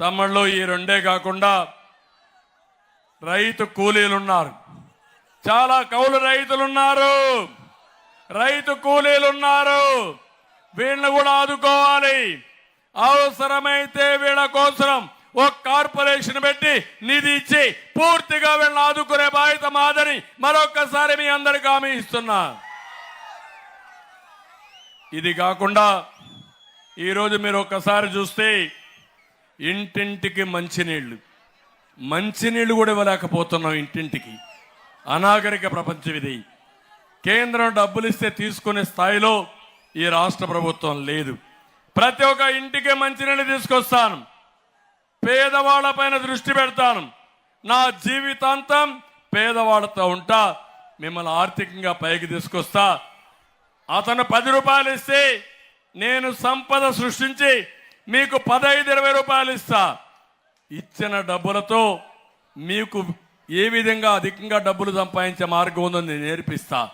తమ్ముళ్ళు ఈ రెండే కాకుండా రైతు కూలీలు ఉన్నారు చాలా కౌలు రైతులు ఉన్నారు రైతు కూలీలు ఉన్నారు వీళ్ళని కూడా ఆదుకోవాలి. అవసరమైతే వీళ్ళ కోసం ఒక కార్పొరేషన్ పెట్టి నిధి ఇచ్చి పూర్తిగా వీళ్ళని ఆదుకునే బాధ్యత మాదని మరొక్కసారి మీ అందరికి హామీ ఇస్తున్నా. ఇది కాకుండా ఈరోజు మీరు ఒక్కసారి చూస్తే ఇంటింటికి మంచినీళ్ళు. మంచినీళ్ళు కూడా ఇవ్వలేకపోతున్నాం ఇంటింటికి. అనాగరిక ప్రపంచం ఇది. కేంద్రం డబ్బులు ఇస్తే తీసుకునే స్థాయిలో ఈ రాష్ట్ర ప్రభుత్వం లేదు. ప్రతి ఒక్క ఇంటికి మంచినీళ్ళు తీసుకొస్తాను. పేదవాళ్ళపైన దృష్టి పెడతాను. నా జీవితాంతం పేదవాళ్ళతో ఉంటా. మిమ్మల్ని ఆర్థికంగా పైకి తీసుకొస్తా. అతను పది రూపాయలు ఇస్తే నేను సంపద సృష్టించి మీకు పదహైదు ఇరవై రూపాయలు ఇస్తా. ఇచ్చిన డబ్బులతో మీకు ఏ విధంగా అధికంగా డబ్బులు సంపాదించే మార్గం ఉందో నేను నేర్పిస్తా.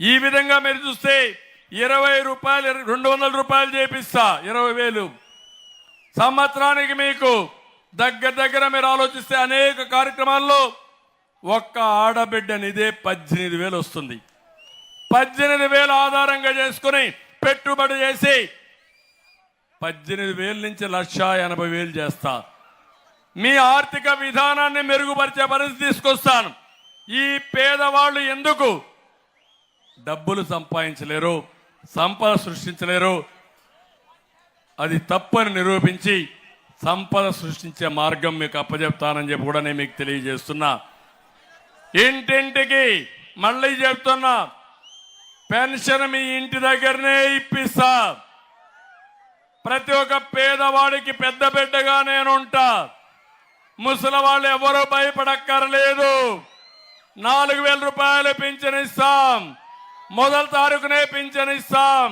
ఈ విధంగా మీరు చూస్తే ఇరవై రూపాయలు రెండు వందల రూపాయలు చేపిస్తా ఇరవై వేలు. సంవత్సరానికి మీకు దగ్గర దగ్గర మీరు ఆలోచిస్తే అనేక కార్యక్రమాల్లో ఒక్క ఆడబిడ్డ నిదే పద్దెనిమిది వేలు వస్తుంది. పద్దెనిమిది వేలు ఆధారంగా చేసుకుని పెట్టుబడి చేసి పద్దెనిమిది వేల నుంచి లక్ష ఎనభై వేలు చేస్తా. మీ ఆర్థిక విధానాన్ని మెరుగుపరిచే పరిస్థితి తీసుకొస్తాను. ఈ పేదవాళ్ళు ఎందుకు డబ్బులు సంపాదించలేరు సంపద సృష్టించలేరు? అది తప్పని నిరూపించి సంపద సృష్టించే మార్గం మీకు అప్పచెప్తానని చెప్పి కూడా నేను మీకు తెలియజేస్తున్నా. ఇంటింటికి మళ్ళీ చెప్తున్నా పెన్షన్ మీ ఇంటి దగ్గరనే ఇప్పిస్తా. ప్రతి ఒక్క పేదవాడికి పెద్ద బిడ్డగా నేనుంటా. ముసలి వాళ్ళు ఎవరు భయపడక్కర్లేదు. నాలుగు వేల రూపాయలు పింఛనిస్తాం మొదటి తారీఖునే పింఛనిస్తాం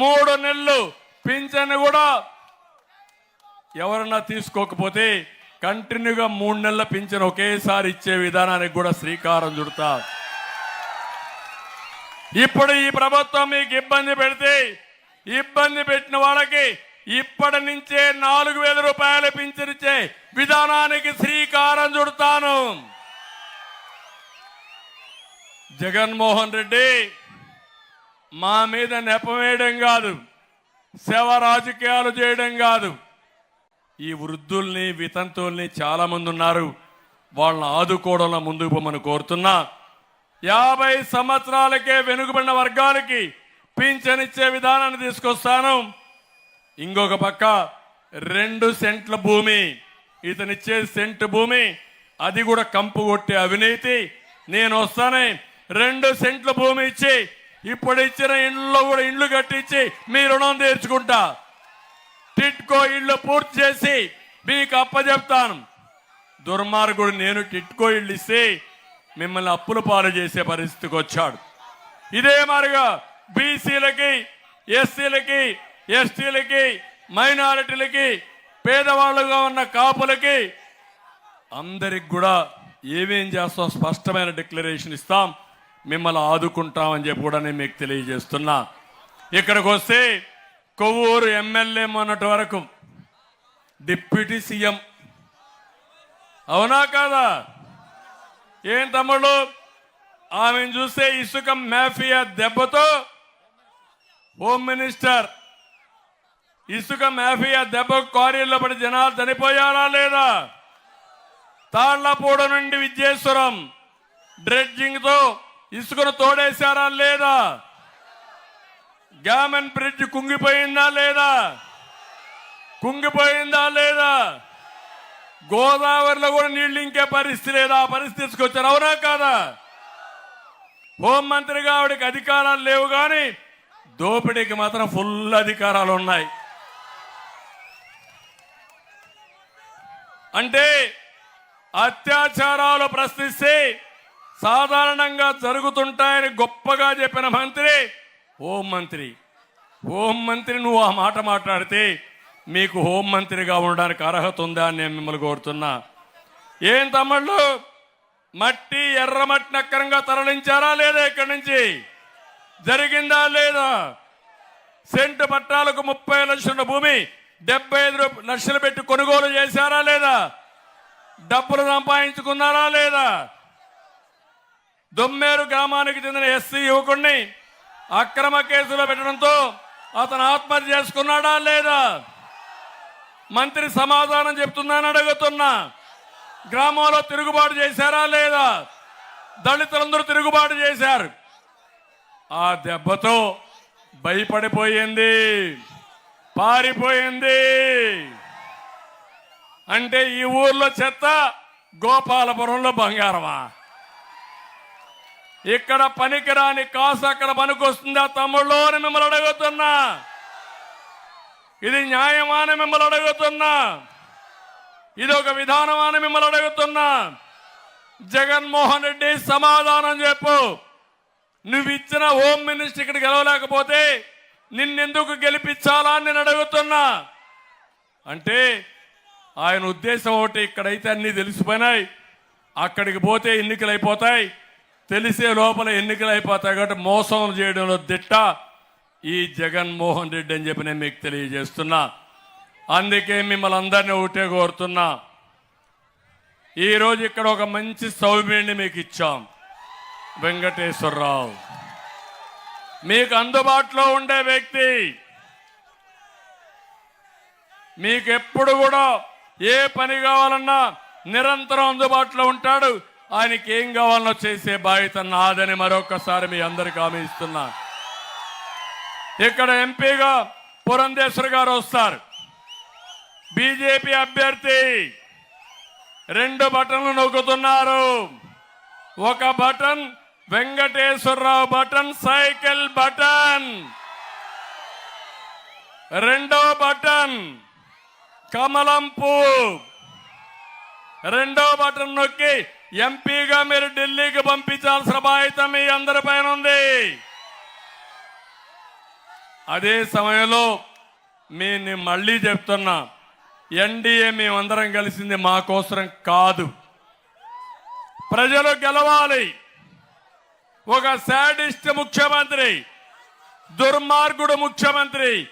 మూడు నెలలు పింఛన్ కూడా ఎవరన్నా తీసుకోకపోతే కంటిన్యూగా మూడు నెలల పింఛన్ ఒకేసారి ఇచ్చే విధానానికి కూడా శ్రీకారం చుడతా. ఇప్పుడు ఈ ప్రభుత్వం మీకు ఇబ్బంది పెడితే ఇబ్బంది పెట్టిన వాళ్ళకి ఇప్పటి నుంచే నాలుగు వేల రూపాయలు పింఛనిచ్చే విధానానికి శ్రీకారం చుడతాను. జగన్మోహన్ రెడ్డి మా మీద నెపవేయడం కాదు సేవ రాజకీయాలు చేయడం కాదు. ఈ వృద్ధుల్ని వితంతుల్ని చాలా మంది ఉన్నారు. వాళ్ళని ఆదుకోవడంలో ముందుకు పోమని కోరుతున్నా. యాభై సంవత్సరాలకే వెనుకబడిన వర్గాలకి పింఛనిచ్చే విధానాన్ని తీసుకొస్తాను. ఇంకొక పక్క రెండు సెంట్ల భూమి. ఇతనిచ్చే సెంట్ భూమి. అది కూడా కంపు కొట్టే అవినీతి. నేను వస్తానే రెండు సెంట్ల భూమి ఇచ్చి ఇప్పుడు ఇచ్చిన ఇండ్లలో కూడా ఇండ్లు కట్టించి మీ రుణం తీర్చుకుంటా. టిట్కో ఇళ్ళు పూర్తి చేసి మీకు అప్పచెప్తాను దుర్మార్గుడు నేను టిట్కో ఇళ్ళు ఇస్తే మిమ్మల్ని అప్పుల పాలు చేసే పరిస్థితికి వచ్చాడు. ఇదే మార్గం బీసీలకి ఎస్సీలకి ఎస్టీలకి మైనారిటీలకి పేదవాళ్ళుగా ఉన్న కాపులకి అందరికి కూడా ఏమేం చేస్తాం స్పష్టమైన డిక్లరేషన్ ఇస్తాం. మిమ్మల్ని ఆదుకుంటామని చెప్పి కూడా నేను మీకు తెలియజేస్తున్నా. ఇక్కడికి వస్తే కొవ్వూరు ఎమ్మెల్యే మొన్నటి వరకు డిప్యూటీ సీఎం. అవునా కాదా? ఏం తమ్ముడు ఆమెను చూస్తే ఇసుక మాఫియా దెబ్బతో హోమ్ మినిస్టర్ ఇసుక మాఫియా దెబ్బ క్వారీల్లో పడి జనాలు చనిపోయారా లేదా? తాళ్ళపూడ నుండి విజయేశ్వరం డ్రెడ్జింగ్తో ఇసుకను తోడేశారా లేదా? గ్యామన్ బ్రిడ్జ్ కుంగిపోయిందా లేదా? కుంగిపోయిందా లేదా? గోదావరిలో కూడా నీళ్ళు ఇంకే పరిస్థితి లేదా. ఆ పరిస్థితి తీసుకొచ్చారు అవునా కాదా? హోంమంత్రిగా ఆవిడకి అధికారాలు లేవు కానీ దోపిడీకి మాత్రం ఫుల్ అధికారాలు ఉన్నాయి. అంటే అత్యాచారాలు ప్రశ్నిస్తే సాధారణంగా జరుగుతుంటాయని గొప్పగా చెప్పిన మంత్రి హోం మంత్రి. హోం మంత్రి నువ్వు ఆ మాట మాట్లాడితే మీకు హోం మంత్రిగా ఉండడానికి అర్హత ఉందా అని నేను మిమ్మల్ని కోరుతున్నా. ఏం తమ్ముళ్ళు? మట్టి ఎర్రమట్టిని అక్కరంగా తరలించారా లేదా ఇక్కడి నుంచి? జరిగిందా లేదా? సెంటు పట్టాలకు ముప్పై లక్షల భూమి డెబ్బై ఐదు లక్షలు పెట్టి కొనుగోలు చేశారా లేదా? డబ్బులు సంపాదించుకున్నారా లేదా? దొమ్మేరు గ్రామానికి చెందిన ఎస్సీ యువకుడిని అక్రమ కేసులో పెట్టడంతో అతను ఆత్మహత్య చేసుకున్నాడా లేదా? మంత్రి సమాధానం చెప్తున్నానని అడుగుతున్నా. గ్రామంలో తిరుగుబాటు చేశారా లేదా? దళితులందరూ తిరుగుబాటు చేశారు. ఆ దెబ్బతో భయపడిపోయింది. పారిపోయింది. అంటే ఈ ఊర్లో చెత్త గోపాలపురంలో బంగారమా? ఇక్కడ పనికిరాని కాసు అక్కడ పనికొస్తుందా తమ్ముళ్ళు అని మిమ్మల్ని అడుగుతున్నా. ఇది న్యాయమాన మిమ్మల్ని అడుగుతున్నా. ఇది ఒక విధానమాన మిమ్మల్ని అడుగుతున్నా. జగన్మోహన్ రెడ్డి సమాధానం చెప్పు. నువ్వు ఇచ్చిన హోమ్ మినిస్టర్ ఇక్కడ గెలవలేకపోతే నిన్నెందుకు గెలిపించాలా అని నేను అడుగుతున్నా. అంటే ఆయన ఉద్దేశం ఒకటి ఇక్కడైతే అన్నీ తెలిసిపోయినాయి. అక్కడికి పోతే ఎన్నికలు అయిపోతాయి. తెలిసే లోపల ఎన్నికలు అయిపోతాయి కాబట్టి మోసం చేయడంలో దిట్ట ఈ జగన్మోహన్ రెడ్డి అని చెప్పి నేను మీకు తెలియజేస్తున్నా. అందుకే మిమ్మల్ని అందరినీ ఒకటే కోరుతున్నా. ఈరోజు ఇక్కడ ఒక మంచి సౌమ్యుడిని మీకు ఇచ్చాం. వెంకటేశ్వరరావు. మీకు అందుబాటులో ఉండే వ్యక్తి మీకు ఎప్పుడు కూడా ఏ పని కావాలన్నా నిరంతరం అందుబాటులో ఉంటాడు. ఆయనకి ఏం కావాలనో చేసే బాధ్యత నాదని మరొకసారి మీ అందరికి హామీ ఇస్తున్నా. ఇక్కడ ఎంపీగా పురంధేశ్వర్ గారు వస్తారు. బీజేపీ అభ్యర్థి రెండు బటన్లు నొక్కుతున్నారు. ఒక button Venkateswara Rao button cycle button. రెండో బటన్ కమలం పువ్వు రెండో బటన్ నొక్కి ఎంపీగా మీరు ఢిల్లీకి పంపించాల్సిన బాధ్యత మీ అందరి పైన ఉంది. అదే సమయంలో మీ మళ్ళీ చెప్తున్నా ఎన్డీఏ మేమందరం కలిసింది మా కోసరం కాదు. ప్రజలు గెలవాలి. ఒక శాడిస్ట్ ముఖ్యమంత్రి దుర్మార్గుడు ముఖ్యమంత్రి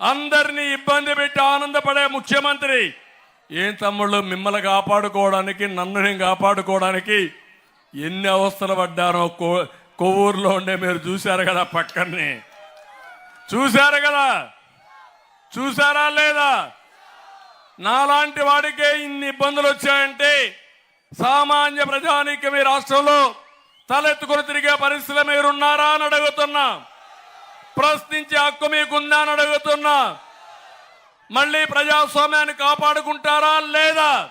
అందరినీ ఇబ్బంది పెట్టి ఆనందపడే ముఖ్యమంత్రి. ఏం తమ్ముళ్ళు మిమ్మల్ని కాపాడుకోవడానికి నన్ను నేను కాపాడుకోవడానికి ఎన్ని అవస్థలు పడ్డానో కో కొవ్వూరులో ఉండే మీరు చూశారు కదా పక్కనే. చూశారు కదా? చూశారా లేదా? నాలాంటి వాడికే ఇన్ని ఇబ్బందులు వచ్చాయంటే సామాన్య ప్రజానికి మీ రాష్ట్రంలో తలెత్తుకుని తిరిగే పరిస్థితి మీరున్నారా అని అడుగుతున్నా. ప్రశ్నించే హక్కు మీకుందా అని అడుగుతున్నా. మళ్ళీ ప్రజాస్వామ్యాన్ని కాపాడుకుంటారా లేదా?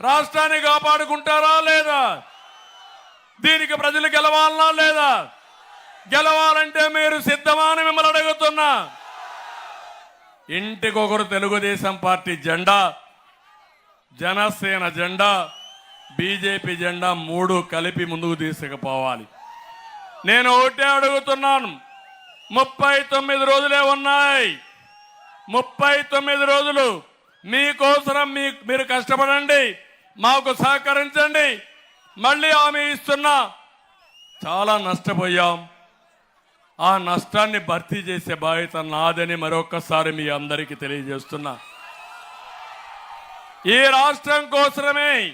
రాష్ట్రాన్ని కాపాడుకుంటారా లేదా? దీనికి ప్రజలు గెలవాలనా లేదా? గెలవాలంటే మీరు సిద్ధమా అని మిమ్మల్ని అడుగుతున్నా. ఇంటికొకరు తెలుగుదేశం పార్టీ జెండా జనసేన జెండా బీజేపీ జెండా మూడు కలిపి ముందుకు తీసుకుపోవాలి. నేను ఒకటే అడుగుతున్నాను. ముప్పై తొమ్మిది రోజులే ఉన్నాయి. ముప్పై తొమ్మిది రోజులు మీకోసరం మీ మీరు కష్టపడండి మాకు సహకరించండి. మళ్ళీ హామీ ఇస్తున్నా చాలా నష్టపోయాం. ఆ నష్టాన్ని భర్తీ చేసే బాధ్యత నాదని మరొకసారి మీ అందరికీ తెలియజేస్తున్నా. ఈ రాష్ట్రం కోసమే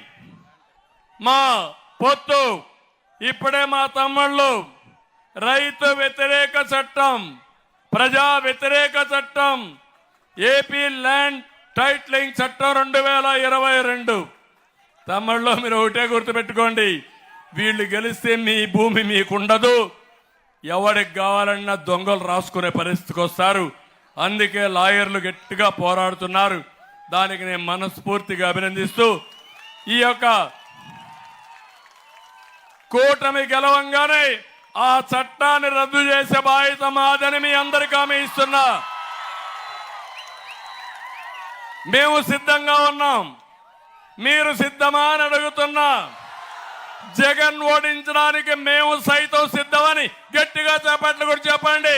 మా పొత్తు. ఇప్పుడే మా తమ్ముళ్ళు. రైతు వ్యతిరేక చట్టం ప్రజా వ్యతిరేక చట్టం ఏపీ ల్యాండ్ టైట్లింగ్ చట్టం రెండు వేల ఇరవై రెండు. తమ్ముళ్ళు మీరు ఒకటే గుర్తుపెట్టుకోండి. వీళ్ళు గెలిస్తే మీ భూమి మీకుండదు. ఎవరికి కావాలన్నా దొంగలు రాసుకునే పరిస్థితికి వస్తారు. అందుకే లాయర్లు గట్టిగా పోరాడుతున్నారు. దానికి నేను మనస్ఫూర్తిగా అభినందిస్తూ ఈ యొక్క కూటమి గెలవంగానే ఆ చట్టాన్ని రద్దు చేసే బాధ్యత మాదని మీ అందరికీ ఆమె ఇస్తున్నా. మేము సిద్ధంగా ఉన్నాం. మీరు సిద్ధమా అని అడుగుతున్నా. జగన్ ఓడించడానికి మేము సైతం సిద్ధమని గట్టిగా చేపట్లు కూడా చెప్పండి.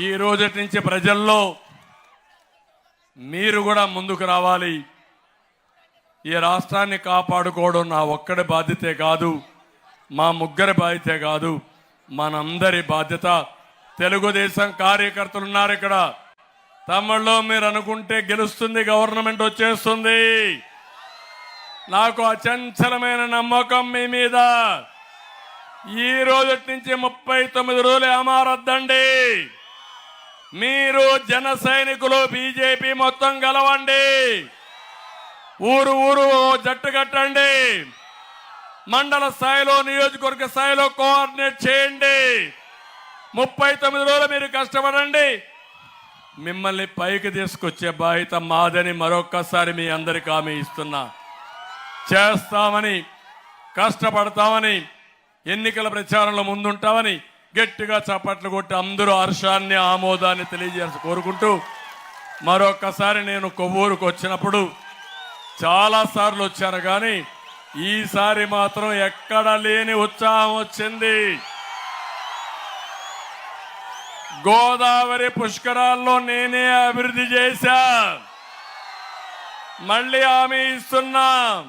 ఈ రోజటి నుంచి ప్రజల్లో మీరు కూడా ముందుకు రావాలి. ఈ రాష్ట్రాన్ని కాపాడుకోవడం నా ఒక్కడి బాధ్యతే కాదు మా ముగ్గురి బాధ్యతే కాదు మనందరి బాధ్యత. తెలుగుదేశం కార్యకర్తలు ఉన్నారు ఇక్కడ. తమిళలో మీరు అనుకుంటే గెలుస్తుంది గవర్నమెంట్ వచ్చేస్తుంది. నాకు అచంచలమైన నమ్మకం మీ మీద. ఈ రోజు నుంచి ముప్పై తొమ్మిది రోజులు ఏమారద్దండి మీరు జన సైనికులు బీజేపీ మొత్తం గెలవండి. ఊరు ఊరు జట్టు కట్టండి. మండల స్థాయిలో నియోజకవర్గ స్థాయిలో కోఆర్డినేట్ చేయండి. ముప్పై తొమ్మిది రోజులు మీరు కష్టపడండి. మిమ్మల్ని పైకి తీసుకొచ్చే బాధ్యత మాదని మరొక్కసారి మీ అందరికి హామీ ఇస్తున్నా. చేస్తామని కష్టపడతామని ఎన్నికల ప్రచారంలో ముందుంటామని గట్టిగా చప్పట్లు కొట్టి అందరూ హర్షాన్ని ఆమోదాన్ని తెలియజేసి కోరుకుంటూ మరొక్కసారి నేను కొవ్వూరుకు వచ్చినప్పుడు చాలా సార్లు కానీ ఈసారి మాత్రం ఎక్కడ లేని ఉత్సాహం వచ్చింది. గోదావరి పుష్కరాల్లో నేనే అభివృద్ధి చేశా. మళ్ళీ హామీ ఇస్తున్నా.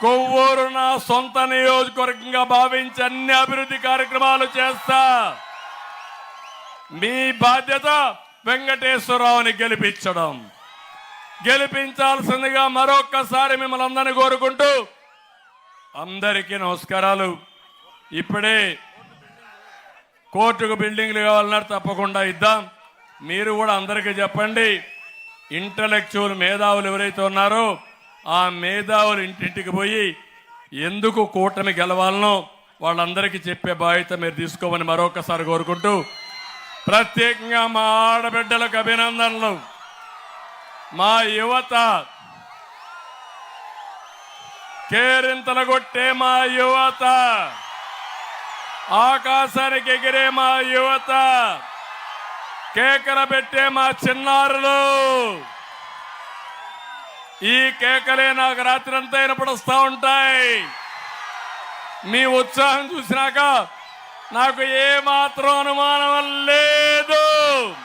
కొవ్వూరు నా సొంత నియోజకవర్గంగా భావించి అన్ని అభివృద్ధి కార్యక్రమాలు చేస్తా. మీ బాధ్యత వెంకటేశ్వరరావుని గెలిపించడం. గెలిపించాల్సిందిగా మరొక్కసారి మిమ్మల్ని అందరినీ కోరుకుంటూ అందరికీ నమస్కారాలు. ఇప్పుడే కోర్టుకు బిల్డింగ్లు కావాలన్నారు తప్పకుండా ఇద్దాం. మీరు కూడా అందరికీ చెప్పండి ఇంటలెక్చువల్ మేధావులు ఎవరైతే ఉన్నారో ఆ మేధావులు ఇంటింటికి పోయి ఎందుకు కూటమి గెలవాలనో వాళ్ళందరికీ చెప్పే బాధ్యత మీరు తీసుకోమని మరొకసారి కోరుకుంటూ ప్రత్యేకంగా మా ఆడబిడ్డలకు అభినందనలు. మా యువత. కేరింతలగొట్టే మా యువత. ఆకాశానికి ఎగిరే మా యువత. కేకలు పెట్టే మా చిన్నారులు. ఈ కేకలే నాకు రాత్రి అంతా అయినప్పుడు వస్తూ ఉంటాయి. మీ ఉత్సాహం చూసినాక నాకు ఏమాత్రం అనుమానం లేదు.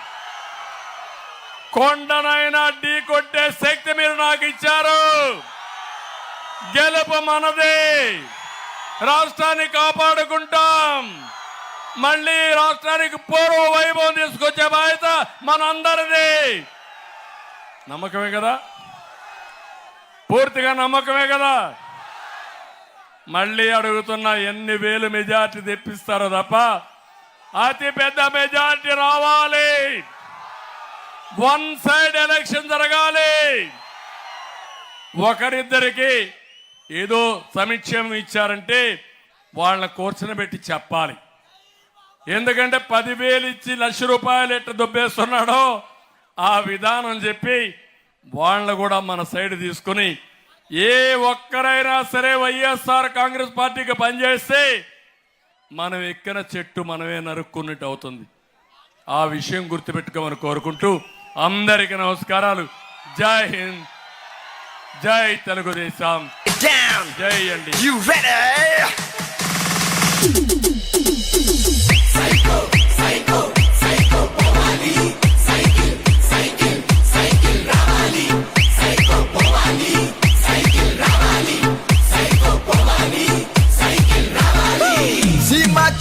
కొండనైనా ఢీ కొట్టే శక్తి మీరు నాకు ఇచ్చారు. గెలుపు మనదే. రాష్ట్రాన్ని కాపాడుకుంటాం. మళ్ళీ రాష్ట్రానికి పూర్వ వైభవం తీసుకొచ్చే బాధ్యత మనందరిది. నమ్మకమే కదా? పూర్తిగా నమ్మకమే కదా? మళ్ళీ అడుగుతున్న ఎన్ని వేలు మెజార్టీ తెప్పిస్తారో తప్ప అతి పెద్ద మెజార్టీ రావాలి. వన్ సైడ్ ఎలక్షన్ జరగాలి. ఒకరిద్దరికి ఏదో సమీక్షం ఇచ్చారంటే వాళ్ళ కూర్చొని పెట్టి చెప్పాలి. ఎందుకంటే పదివేలు ఇచ్చి లక్ష రూపాయలు ఎట్ట దుబ్బేస్తున్నాడో ఆ విధానం చెప్పి వాళ్ళని కూడా మన సైడ్ తీసుకుని ఏ ఒక్కరైనా సరే వైఎస్ఆర్ కాంగ్రెస్ పార్టీకి పనిచేస్తే మనం ఎక్కిన చెట్టు మనమే నరుక్కున్నట్టు అవుతుంది. ఆ విషయం గుర్తుపెట్టుకోమని కోరుకుంటూ అందరికీ నమస్కారాలు. జై హింద్. జై తెలుగుదేశం. జై అండి.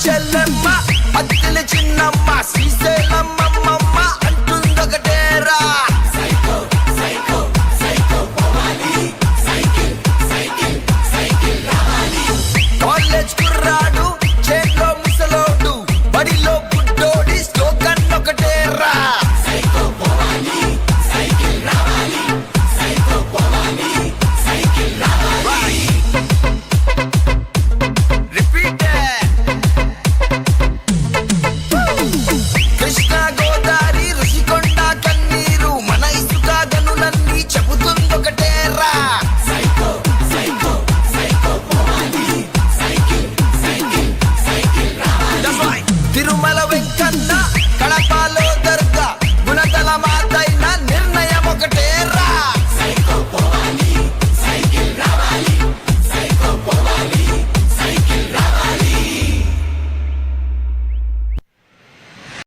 చెల్లమ్మ అద్దెల చిన్నమ్మ శ్రీశైలమ్మ